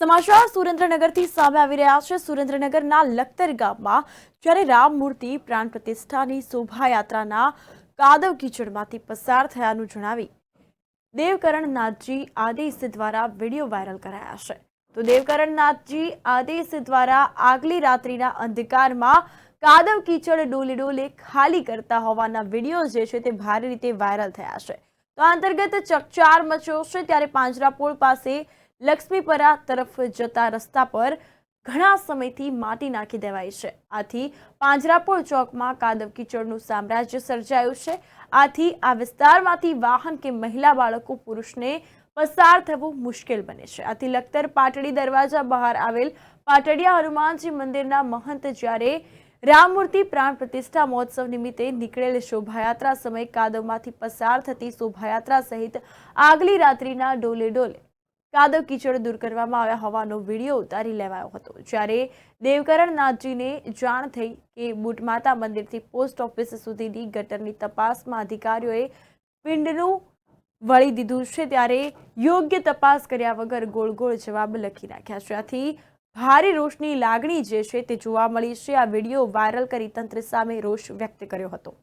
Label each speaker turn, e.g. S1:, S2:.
S1: સમાચાર સુરેન્દ્રનગરથી સામે આવી રહ્યા છે. સુરેન્દ્રનગરના લખતર ગામમાં જ્યારે રામ મૂર્તિ પ્રાણ પ્રતિષ્ઠાની શોભાયાત્રાના કાદવ કીચડમાંથી પસાર થયાનું જણાવી દેવકરણ નાથજી આદેશ દ્વારા વીડિયો વાયરલ કરાયા છે. તો દેવકરણ નાથજી આદેશ દ્વારા આગલી રાત્રિના અંધકારમાં કાદવ કીચડ ડોલે ડોલે ખાલી કરતા હોવાના વીડિયો જે છે તે ભારે રીતે વાયરલ થયા છે. તો અંતર્ગત ચકચાર મચ્યો છે ત્યારે પાંજરાપોળ પાસે લક્ષ્મીપરા તરફ જતા રસ્તા પર ઘણા સમયથી માટી નાખી દેવાય છે. આથી પાંજરાપોળ ચોકમાં કાદવ કીચડનું સામ્રાજ્ય સર્જાયું છે. આથી આ વિસ્તારમાંથી વાહન કે મહિલા બાળકો પુરુષને પસાર થવું મુશ્કેલ બને છે. આથી લખતર પાટડી દરવાજા બહાર આવેલ પાટડિયા હનુમાનજી મંદિરના મહંત જ્યારે રામમૂર્તિ પ્રાણ પ્રતિષ્ઠા મહોત્સવ નિમિત્તે નીકળેલ શોભાયાત્રા સમયે કાદવમાંથી પસાર થતી શોભાયાત્રા સહિત આગલી રાત્રિના ડોલે ડોલે કાદવ કીચડ દૂર કરવામાં આવ્યા હોવાનો વીડિયો ઉતારી લેવાયો હતો, જ્યારે દેવકરણનાથજીને જાણ થઈ કે બુટમાતા મંદિરથી પોસ્ટ ઓફિસ સુધીની ગટરની તપાસમાં અધિકારીઓએ પિંડનું વળી દીધું છે, ત્યારે યોગ્ય તપાસ કર્યા વગર ગોળ ગોળ જવાબ લખી નાખ્યા છે. આથી ભારે રોષની લાગણી જે છે તે જોવા મળી છે. આ વીડિયો વાયરલ કરી તંત્ર સામે રોષ વ્યક્ત કર્યો હતો.